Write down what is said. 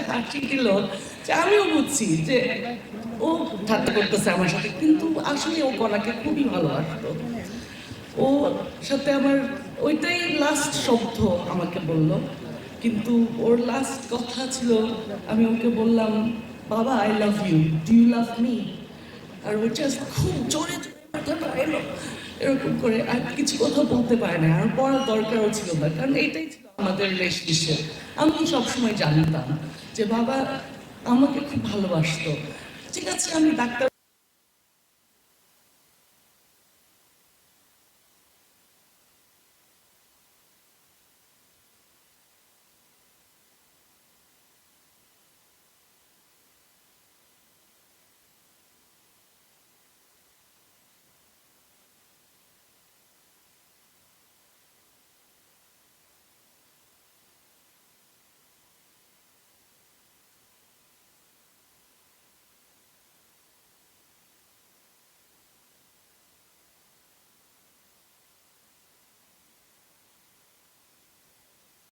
একটা হাসি দিল যে আমিও বুঝছি যে ও ঠাট্টা করতেছে আমার সাথে, কিন্তু আসলে ও কলাকে খুবই ভালোবাসতো। ও সাথে আমার ওইটাই লাস্ট শব্দ আমাকে বলল, কিন্তু ওর লাস্ট কথা ছিল, আমি ওকে বললাম, বাবা I love you do you love me আর ও জাস্ট খুব জোরে এলো এরকম করে আর কিছু কথা বলতে পারে না, আর পড়ার দরকারও ছিল না, কারণ এটাই ছিল আমাদের রিলেশনশিপ আমি সবসময় জানতাম যে বাবা আমাকে খুব ভালোবাসতো। ঠিক আছে আমি ডাক্তার